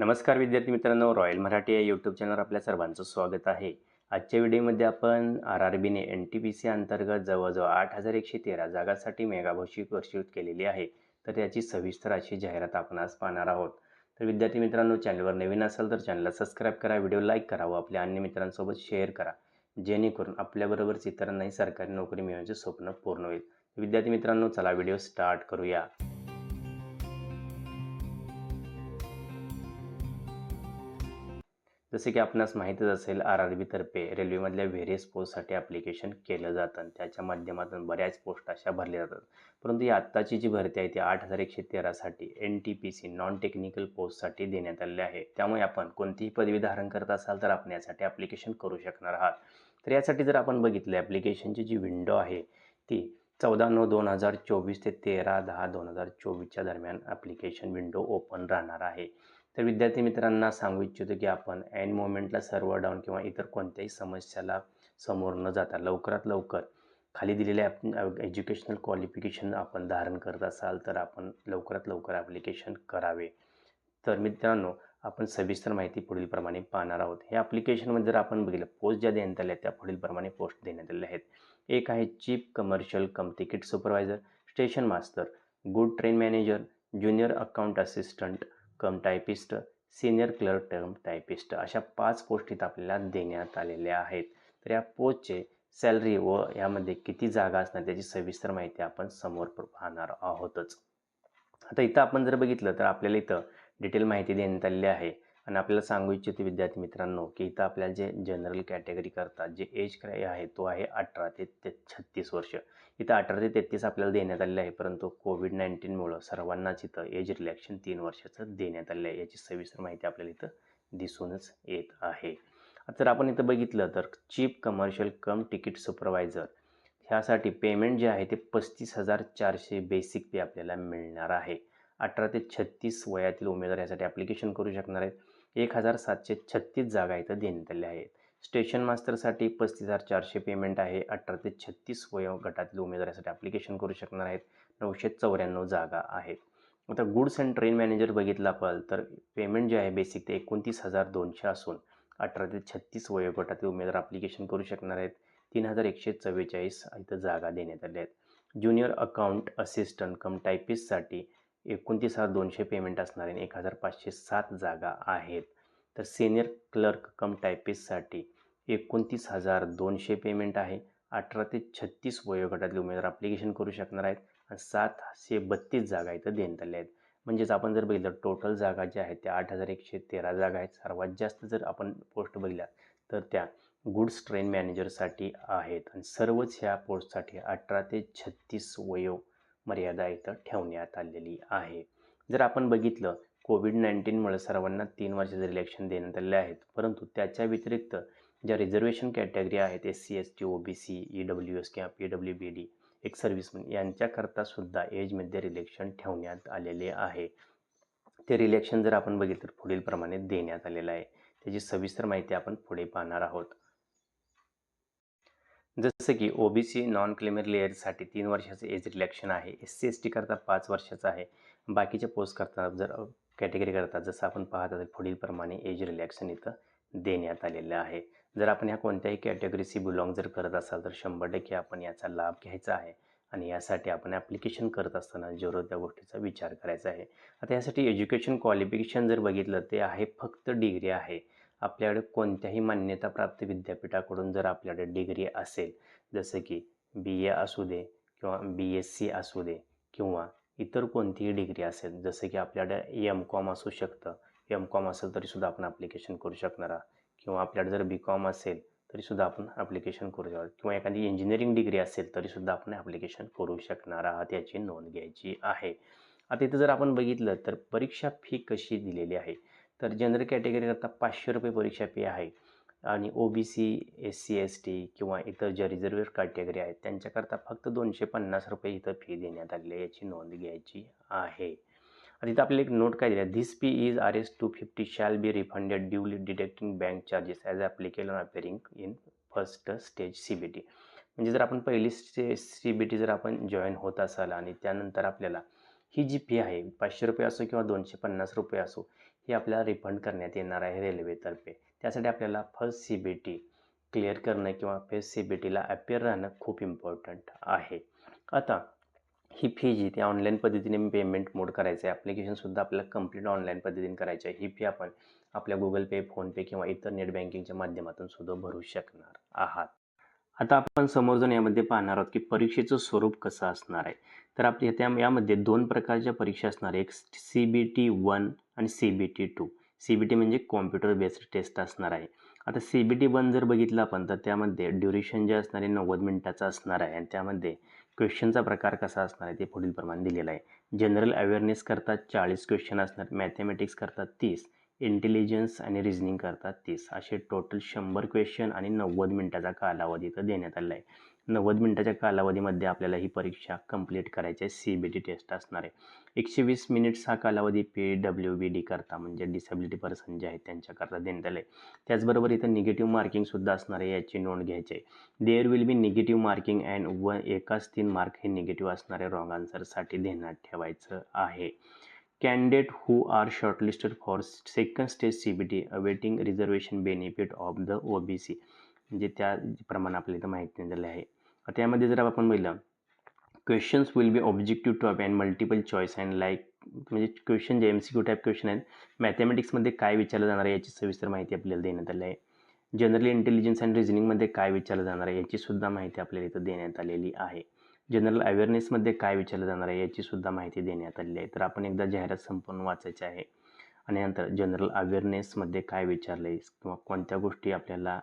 नमस्कार विद्यार्थी मित्रांनो रॉयल मराठी या यूट्यूब चॅनलवर आपल्या सर्वांचं स्वागत आहे. आजच्या व्हिडिओमध्ये आपण आर आर बीने एन टी पी सी अंतर्गत जवळजवळ आठ हजार एकशे तेरा जागासाठी मेगाभौशिक घोषित केलेली आहे. तर त्याची सविस्तर अशी जाहिरात आपण आज पाहणार आहोत. तर विद्यार्थी मित्रांनो चॅनलवर नवीन असाल तर चॅनलला सबस्क्राईब करा व्हिडिओ लाईक करा व आपल्या अन्य मित्रांसोबत शेअर करा. जेणेकरून आपल्याबरोबरच इतरांनाही सरकारी नोकरी मिळवण्याचे स्वप्न पूर्ण होईल. विद्यार्थी मित्रांनो चला व्हिडिओ स्टार्ट करूया. जसे की आपणास माहीतच असेल आर आर बीतर्फे रेल्वेमधल्या व्हेरियस पोस्टसाठी ॲप्लिकेशन केलं जातं. आणि त्याच्या माध्यमातून बऱ्याच पोस्ट अशा भरल्या जातात. परंतु ही आत्ताची जी भरती आहे ती आठ हजार एकशे तेरासाठी N T P C non technical पोस्टसाठी देण्यात आलेली आहे. त्यामुळे आपण कोणतीही पदवी धारण करत असाल तर आपण यासाठी ॲप्लिकेशन करू शकणार आहात. तर यासाठी जर आपण बघितलं ॲप्लिकेशनची जी विंडो आहे ती चौदा नऊ दोन हजार चोवीस ते तेरा दहा दोन हजार चोवीसच्या दरम्यान ॲप्लिकेशन विंडो ओपन राहणार आहे. तर विद्यार्थी मित्रांना सांगू इच्छितो की आपण अँड मोमेंटला सर्व्हर डाऊन किंवा इतर कोणत्याही समस्याला समोर न जाता लवकरात लवकर खाली दिलेले एज्युकेशनल क्वालिफिकेशन आपण धारण करत असाल तर आपण लवकरात लवकर ॲप्लिकेशन करावे. तर मित्रांनो आपण सविस्तर माहिती पुढीलप्रमाणे पाहणार आहोत. हे ॲप्लिकेशनमध्ये जर आपण बघितलं पोस्ट ज्या देण्यात आल्या त्या पुढीलप्रमाणे पोस्ट देण्यात आलेल्या आहेत. एक आहे chief commercial cum ticket supervisor station master good train manager junior account assistant cum typist senior clerk term typist अशा पाच पोस्ट इथं आपल्याला देण्यात आलेल्या आहेत. तर या पोस्टचे सॅलरी व यामध्ये किती जागा असणार त्याची सविस्तर माहिती आपण समोर पाहणार आहोतच. आता इथं आपण जर बघितलं तर आपल्याला इथं डिटेल माहिती देण्यात आलेली आहे. आणि आपल्याला सांगू इच्छितो विद्यार्थी मित्रांनो की इथं आपल्याला जे जनरल कॅटेगरी करतात जे एज क्राय आहे तो आहे अठरा ते ते छत्तीस वर्ष. इथं अठरा ते तेहतीस आपल्याला देण्यात आलेलं आहे परंतु कोविड नाईन्टीनमुळं सर्वांनाच इथं एज रिलॅक्शन तीन वर्षाचं देण्यात आलेलं आहे. याची सविस्तर माहिती आपल्याला इथं दिसूनच येत आहे. जर आपण इथं बघितलं तर chief commercial cum ticket supervisor ह्यासाठी पेमेंट जे आहे ते पस्तीस हजार चारशे बेसिक पे आपल्याला मिळणार आहे. अठरा ते छत्तीस वयातील उमेदवार यासाठी ॲप्लिकेशन करू शकणार आहेत. एक हजार सातशे छत्तीस जागा इथं देण्यात आल्या आहेत. स्टेशन मास्टरसाठी पस्तीस हजार चारशे पेमेंट आहे. अठरा ते छत्तीस वयोगटातील उमेदवारासाठी ॲप्लिकेशन करू शकणार आहेत. नऊशे चौऱ्याण्णव जागा आहेत. आता गुड्स अँड ट्रेन मॅनेजर बघितलं आपण तर पेमेंट जे आहे बेसिक ते एकोणतीस हजार दोनशे असून अठरा ते छत्तीस वयोगटातील उमेदवार ॲप्लिकेशन करू शकणार आहेत. तीन हजार एकशे चव्वेचाळीस इथं जागा देण्यात आल्या आहेत. ज्युनियर अकाउंट असिस्टंट कम टायपिस्टसाठी एकोणतीस हजार दोनशे पेमेंट असणारे एक हजार पाचशे सात जागा आहेत. तर सिनियर क्लर्क कम टायपिस्टसाठी एकोणतीस हजार दोनशे पेमेंट आहे. अठरा ते छत्तीस वयोगटातले उमेदवार ॲप्लिकेशन करू शकणार आहेत आणि सातशे बत्तीस जागा इथं देण्यात आल्या आहेत. म्हणजेच आपण जर बघितलं टोटल जागा ज्या आहेत त्या आठ हजार एकशे तेरा जागा आहेत. सर्वात जास्त जर आपण पोस्ट बघितल्या तर त्या गुड्स ट्रेन मॅनेजरसाठी आहेत. आणि सर्वच ह्या पोस्टसाठी अठरा ते छत्तीस वयो मर्यादा इथं ठेवण्यात आलेली आहे. जर आपण बघितलं कोविड नाईन्टीनमुळे सर्वांना तीन वर्षाचे रिलेक्शन देण्यात आलेले आहेत परंतु त्याच्या व्यतिरिक्त ज्या रिझर्वेशन कॅटेगरी आहेत S C S T O B C E W S किंवा P W B D ex serviceman यांच्याकरता सुद्धा एजमध्ये रिलेक्शन ठेवण्यात आलेले आहे. ते रिलेक्शन जर आपण बघितलं तर पुढीलप्रमाणे देण्यात आलेलं आहे. त्याची सविस्तर माहिती आपण पुढे पाहणार आहोत. जसं की O B C non creamy लेअरसाठी तीन वर्षाचं एज रिलॅक्शन आहे. एस सी एस टी करता पाच वर्षाचं आहे. बाकीच्या पोस्ट करता जर कॅटेगरी करता जसं आपण पाहत असेल पुढीलप्रमाणे एज रिलॅक्शन इथं देण्यात आलेलं आहे. जर आपण ह्या कोणत्याही कॅटेगरीशी बिलॉंग जर करत असाल तर शंभर टक्के आपण याचा लाभ घ्यायचा आहे. आणि यासाठी आपण ॲप्लिकेशन करत असताना जरूर त्या गोष्टीचा विचार करायचा आहे. आता यासाठी एज्युकेशन क्वालिफिकेशन जर बघितलं ते आहे फक्त डिग्री आहे. आपल्याकडे कोणत्याही मान्यताप्राप्त विद्यापीठाकडून जर आपल्याकडे डिग्री असेल जसं की बी ए असू दे किंवा बी एस सी असू दे किंवा इतर कोणतीही डिग्री असेल जसं की आपल्याकडे एम कॉम असू शकतं एम कॉम असेल तरीसुद्धा आपण ॲप्लिकेशन करू शकणार आहात. किंवा आपल्याकडे जर बी कॉम असेल तरीसुद्धा आपण ॲप्लिकेशन करू शकतो किंवा एखादी इंजिनिअरिंग डिग्री असेल तरीसुद्धा आपण ॲप्लिकेशन करू शकणार आहात याची नोंद घ्यायची आहे. आता इथं जर आपण बघितलं तर परीक्षा फी कशी दिलेली आहे? तर जनरल कॅटेगरीकरता पाचशे रुपये परीक्षा फी आहे. आणि O B C S C S T किंवा इतर ज्या रिझर्वेड कॅटेगरी आहेत त्यांच्याकरता फक्त दोनशे पन्नास रुपये इथं फी देण्यात आली आहे याची नोंद घ्यायची आहे. आता इथं आपल्याला एक नोट काय दिला this P is R S two fifty shall be refunded duly detecting bank charges as applicable appearing in first stage C B T म्हणजे जर आपण पहिली स्टे सी बी टी जर आपण जॉईन होत असाल आणि त्यानंतर आपल्याला ही जी फी आहे पाचशे रुपये असो किंवा दोनशे पन्नास रुपये असो ही आपल्याला रिफंड करण्यात येणार आहे रेल्वेतर्फे त्यासाठी आपल्याला first C B T clear करणं किंवा फर्स्ट सी बी टीला अपियर राहणं खूप इम्पॉर्टंट आहे. आता ही फी जी ती ऑनलाईन पद्धतीने पेमेंट मोड करायचं आहे. ॲप्लिकेशनसुद्धा आपल्याला कंप्लीट ऑनलाईन पद्धतीने करायचं आहे. ही फी आपण आपल्या गुगल पे फोनपे किंवा इतर नेट बँकिंगच्या माध्यमातून सुद्धा भरू शकणार आहात. आता आपण समोर जाऊन यामध्ये पाहणार आहोत की परीक्षेचं स्वरूप कसं असणार आहे. तर आपल्या त्या यामध्ये दोन प्रकारच्या परीक्षा असणार आहे एक सी बी टी वन आणि C B T two C B T म्हणजे कॉम्प्युटर बेस्ड टेस्ट असणार आहे. आता सी बी टी वन जर बघितलं आपण तर त्यामध्ये ड्युरेशन जे असणार आहे नव्वद मिनटाचं असणार आहे. आणि त्यामध्ये क्वेश्चनचा प्रकार कसा असणार आहे ते पुढील प्रमाणे दिलेलं आहे. जनरल अवेअरनेस करतात चाळीस क्वेश्चन असणार मॅथमॅटिक्स करतात तीस इंटेलिजन्स आणि रिझनिंग करतात तीस. असे टोटल शंभर क्वेश्चन आणि नव्वद मिनिटाचा कालावधी इथं देण्यात आला आहे. नव्वद मिनिटाच्या कालावधीमध्ये आपल्याला ही परीक्षा कंप्लीट करायची आहे. सी बी टी टेस्ट असणार आहे. एकशे वीस मिनिट्स हा कालावधी पी डब्ल्यू बी डी करता म्हणजे डिसेबिलिटी पर्सन जे आहेत त्यांच्याकरता देण्यात आलं आहे त्याचबरोबर इथं निगेटिव्ह मार्किंगसुद्धा असणार आहे याची नोंद घ्यायची आहे. There will be negative marking and व एकाच तीन मार्क हे निगेटिव्ह असणारे रॉंग आन्सरसाठी ध्यानात ठेवायचं आहे. Candidate who are shortlisted for second stage C B T awaiting reservation benefit of the O B C म्हणजे त्याप्रमाणे आपल्याला इथं माहिती झाले आहे. त्यामध्ये जर आपण बघितलं questions will be objective top and multiple choice and like म्हणजे क्वेश्चन जे M C Q type question आहेत मॅथमॅटिक्समध्ये काय विचारलं जाणार आहे याची सविस्तर माहिती आपल्याला देण्यात आली आहे. जनरली इंटेलिजन्स अँड रिझनिंगमध्ये काय विचारलं जाणार आहे याची सुद्धा माहिती आपल्याला इथं देण्यात आलेली आहे. जनरल अवेअरनेसमध्ये काय विचारलं जाणार आहे याची सुद्धा माहिती देण्यात आलेली आहे. तर आपण एकदा जाहिरात संपूर्ण वाचायची आहे. आणि नंतर जनरल अवेअरनेसमध्ये काय विचारलं आहे किंवा कोणत्या गोष्टी आपल्याला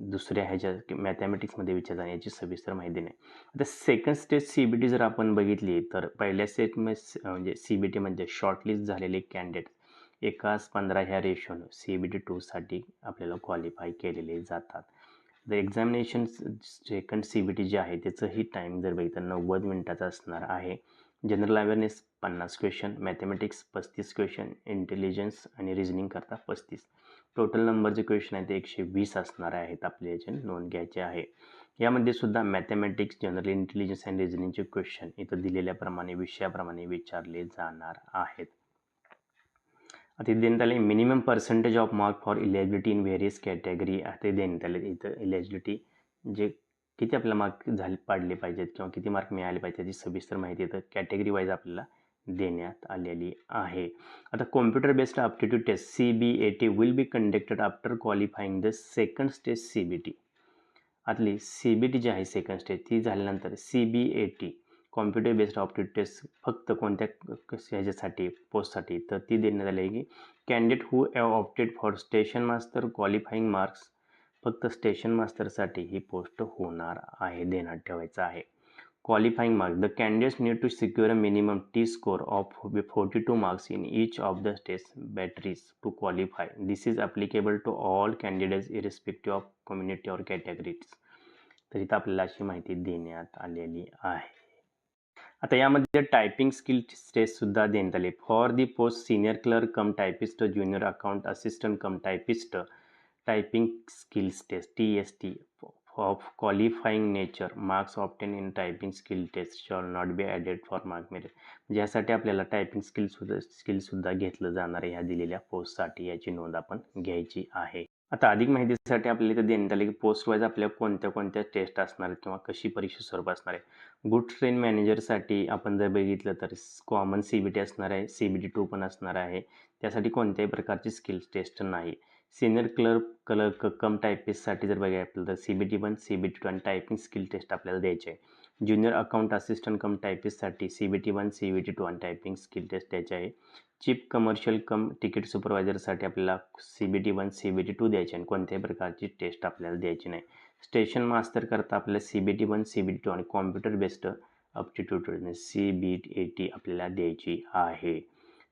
दुसऱ्या ह्याच्या मॅथमॅटिक्समध्ये विचार याची सविस्तर माहिती नाही. आता second stage C B T जर आपण बघितली तर पहिल्या स्टेज म्हणजे सी बी टी म्हणजे शॉर्टलिस्ट झालेले कॅन्डिडेट एकाच पंधरा ह्या रेशोनं सी बी टी टूसाठी आपल्याला क्वालिफाय केलेले जातात. The examination second C B T जे आहे त्याचंही टाईम जर बघितलं नव्वद मिनटाचा असणार आहे. जनरल अवेअरनेस पन्नास क्वेश्चन मॅथमॅटिक्स पस्तीस क्वेश्चन इंटेलिजन्स आणि रिझनिंग करता पस्तीस. टोटल नंबरचे क्वेश्चन आहेत ते एकशे वीस असणारे आहेत आपले याचे नोंद घ्यायचे आहे. यामध्ये सुद्धा मॅथमॅटिक्स जनरल इंटेलिजन्स अँड रिझनिंगचे क्वेश्चन इथं दिलेल्याप्रमाणे विषयाप्रमाणे विचारले जाणार आहेत. आता देण्यात आले minimum percentage of mark for eligibility in various category ते देण्यात आले इथं इलिजिबिलिटी जे किती आपल्याला मार्क झाले पाडले पाहिजेत किंवा किती मार्क मिळाले पाहिजे याची सविस्तर माहिती येतं कॅटेगरी वाईज आपल्याला देण्यात आलेली आहे. आता computer based aptitude test C B A T will be conducted after qualifying the second stage C B T आतली सी बी टी जी आहे सेकंड स्टेज ती झाल्यानंतर C B A T computer based aptitude test फक्त कोणत्या ह्याच्यासाठी पोस्टसाठी तर ती देण्यात आली आहे की candidate who have opted for station master qualifying marks फक्त स्टेशन मास्तरसाठी ही पोस्ट होणार आहे देण्यात ठेवायचं आहे. Qualifying marks the candidates need to secure a minimum T score of forty two marks in each of the tests batteries to qualify this is applicable to all candidates irrespective of community or categories तर इथं आपल्याला अशी माहिती देण्यात आलेली आहे. आता यामध्ये टायपिंग स्किल स्टेससुद्धा देण्यात आले. For the post senior clerk cum typist junior account assistant cum typist typing skills test T S T of qualifying nature marks obtained in typing skill test shall not be added for mark merit म्हणजे यासाठी आपल्याला typing skill सुद्धा स्किलसुद्धा घेतलं जाणार आहे ह्या दिलेल्या पोस्टसाठी याची नोंद आपण घ्यायची आहे. आता अधिक माहितीसाठी आपल्याला इथे देण्यात आले की पोस्ट वाईज आपल्या कोणत्या कोणत्या टेस्ट असणार आहेत किंवा कशी परीक्षा स्वरूप असणार आहे. गुड ट्रेन मॅनेजरसाठी आपण जर बघितलं तर कॉमन सी बी टी असणार आहे सी बी टी टू पण असणार आहे. त्यासाठी कोणत्याही प्रकारची स्किल्स टेस्ट नाही. सिनियर क्लर्क क्लर्क कम टायपिस्टसाठी जर बघायला आपल्याला तर C B T one C B T two आणि टायपिंग स्किल टेस्ट आपल्याला द्यायचे आहे. Junior account assistant cum टायपिस्टसाठी C B T one C B T two आणि टायपिंग स्किल टेस्ट द्यायचे आहे. चीफ कमर्शियल कम तिकीट सुपरवायझरसाठी आपल्याला C B T one C B T two द्यायचे आणि कोणत्याही प्रकारची टेस्ट आपल्याला द्यायची नाही. स्टेशन मास्तर करता आपल्याला C B T one C B T two आणि computer based aptitude C B A T आपल्याला द्यायची आहे.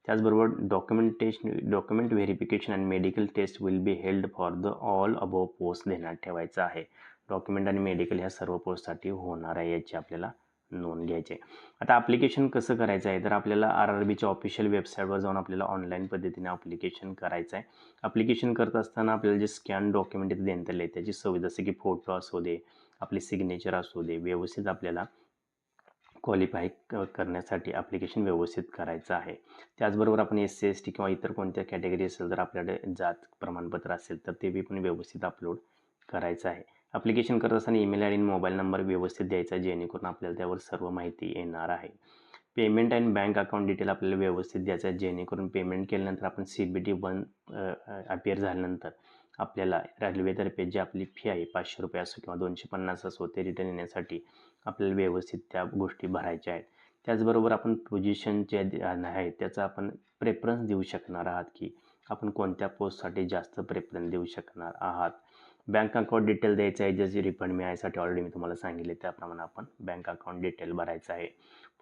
त्याचबरोबर documentation document verification and medical test will be held for the all above post देण्यात ठेवायचं आहे. डॉक्युमेंट आणि मेडिकल ह्या सर्व पोस्टसाठी होणार आहे याची आपल्याला नोंद घ्यायची आहे. आता ॲप्लिकेशन कसं करायचं आहे? तर आपल्याला आर आर बीच्या ऑफिशियल वेबसाईटवर जाऊन आपल्याला ऑनलाईन पद्धतीने ॲप्लिकेशन करायचं आहे. ॲप्लिकेशन करत असताना आपल्याला जे स्कॅन डॉक्युमेंट इथे देण्यात आले त्याची सवय जसं की फोटो असू दे आपले सिग्नेचर असू दे व्यवस्थित आपल्याला क्वालिफाय करण्यासाठी ॲप्लिकेशन व्यवस्थित करायचं आहे. त्याचबरोबर आपण एस सी एस टी किंवा इतर कोणत्या कॅटेगरी असेल जर आपल्याकडे जात प्रमाणपत्र असेल तर ते बी पण व्यवस्थित अपलोड करायचं आहे. ॲप्लिकेशन करत असताना ईमेल आय डी आणि मोबाईल नंबर व्यवस्थित द्यायचा जेणेकरून आपल्याला त्यावर सर्व माहिती येणार आहे. Payment and bank account detail आपल्याला व्यवस्थित द्यायचं आहे जेणेकरून पेमेंट केल्यानंतर आपण C B T one appear झाल्यानंतर आपल्याला रेल्वेतर्फे जी आपली फी आहे पाचशे रुपये असो किंवा दोनशे पन्नास असो ते रिटर्न येण्यासाठी आपल्याला व्यवस्थित त्या गोष्टी भरायच्या आहेत. त्याचबरोबर आपण पोझिशन जे आहे त्याचा आपण प्रेफरन्स देऊ शकणार आहात की आपण कोणत्या पोस्टसाठी जास्त प्रेफरन्स देऊ शकणार आहात. बँक अकाउंट डिटेल द्यायचं आहे जसे रिफंड मिळायसाठी ऑलरेडी मी तुम्हाला सांगितले त्याप्रमाणे आपण बँक अकाउंट डिटेल भरायचं आहे.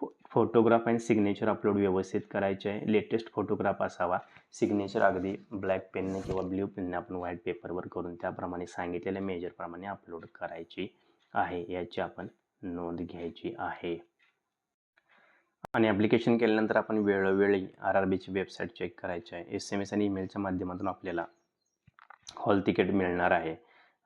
फो फोटोग्राफ आणि सिग्नेचर अपलोड व्यवस्थित करायचे आहे. लेटेस्ट फोटोग्राफ असावा. सिग्नेचर अगदी ब्लॅक पेनने किंवा ब्ल्यू पेनने आपण व्हाईट पेपरवर करून त्याप्रमाणे सांगितलेल्या मेजरप्रमाणे अपलोड करायची आहे याची आपण नोंद घ्यायची आहे. आणि ॲप्लिकेशन केल्यानंतर आपण वेळोवेळी आर आर बीची वेबसाईट चेक करायची आहे. एस एम एस आणि ईमेलच्या माध्यमातून आपल्याला हॉल तिकीट मिळणार आहे.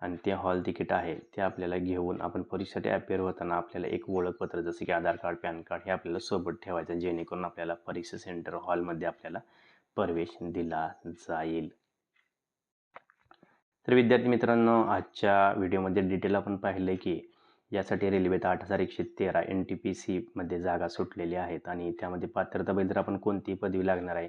आणि ते हॉल तिकीट आहे ते आपल्याला घेऊन आपण परीक्षेसाठी अपेअर होताना आपल्याला एक ओळखपत्र जसं की आधार कार्ड पॅन कार्ड हे आपल्याला सोबत ठेवायचं जेणेकरून आपल्याला परीक्षा सेंटर हॉलमध्ये आपल्याला प्रवेश दिला जाईल. तर विद्यार्थी मित्रांनो आजच्या व्हिडिओमध्ये डिटेल आपण पाहिलं की यासाठी रेल्वेत आठ हजार एकशे तेरा एन टी पी सीमध्ये जागा सुटलेल्या आहेत आणि त्यामध्ये पात्रता जर आपण कोणतीही पदवी लागणार आहे.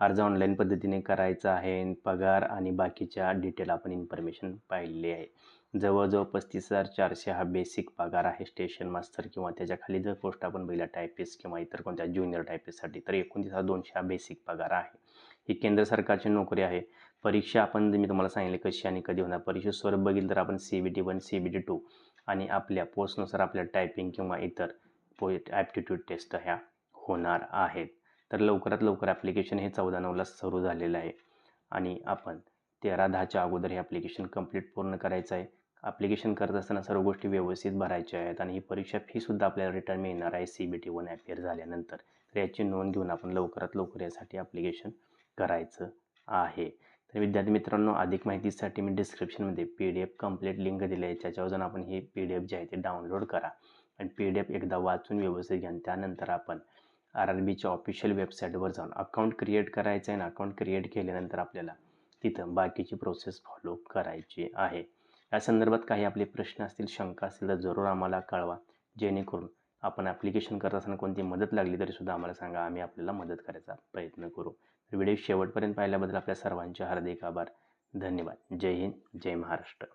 अर्ज ऑनलाईन पद्धतीने करायचा आहे पगार आणि बाकीच्या डिटेल आपण इन्फॉर्मेशन पाहिलेली आहे. जवळजवळ पस्तीस हजार चारशे हा बेसिक पगार आहे स्टेशन मास्तर किंवा त्याच्याखाली जर पोस्ट आपण बघितला टायपिस्ट किंवा इतर कोणत्या ज्युनियर टायपिस्टसाठी तर एकोणतीस हजार दोनशे हा बेसिक पगार आहे. ही केंद्र सरकारची नोकरी आहे. परीक्षा आपण मी तुम्हाला सांगितले कशी आणि कधी होणार? परीक्षा स्वरूप बघितलं तर आपण C B T one C B T two आणि आपल्या पोस्टनुसार आपल्या टायपिंग किंवा इतर पो ॲप्टिट्यूड टेस्ट ह्या होणार आहेत. तर लवकरात लवकर ॲप्लिकेशन हे चौदा नऊला सुरू झालेलं आहे. आणि आपण तेरा दहाच्या अगोदर हे ॲप्लिकेशन कंप्लीट पूर्ण करायचं आहे. ॲप्लिकेशन करत असताना सर्व गोष्टी व्यवस्थित भरायच्या आहेत आणि ही परीक्षा फीसुद्धा आपल्याला रिटर्न मिळणार आहे. C B T one appear झाल्यानंतर. तर याची नोंद घेऊन आपण लवकरात लवकर यासाठी ॲप्लिकेशन करायचं आहे. तर विद्यार्थी मित्रांनो अधिक माहितीसाठी मी डिस्क्रिप्शनमध्ये P D F complete link दिली आहे. त्याच्यावर जाऊन आपण ही पी डी एफ जी आहे ते डाउनलोड करा. आणि पी डी एफ एकदा वाचून व्यवस्थित घ्या. त्यानंतर आपण आर आर बीच्या ऑफिशियल वेबसाईटवर जाऊन अकाउंट क्रिएट करायचं आहे. ना अकाउंट क्रिएट केल्यानंतर आपल्याला तिथं बाकीची प्रोसेस फॉलो करायची आहे. या संदर्भात काही आपले प्रश्न असतील शंका असतील तर जरूर आम्हाला कळवा. जेणेकरून आपण ॲप्लिकेशन करत असताना कोणती मदत लागली तरीसुद्धा आम्हाला सांगा. आम्ही आपल्याला मदत करायचा प्रयत्न करू. व्हिडिओ शेवटपर्यंत पाहिल्याबद्दल आपल्या सर्वांचे हार्दिक आभार. धन्यवाद. जय हिंद. जय महाराष्ट्र.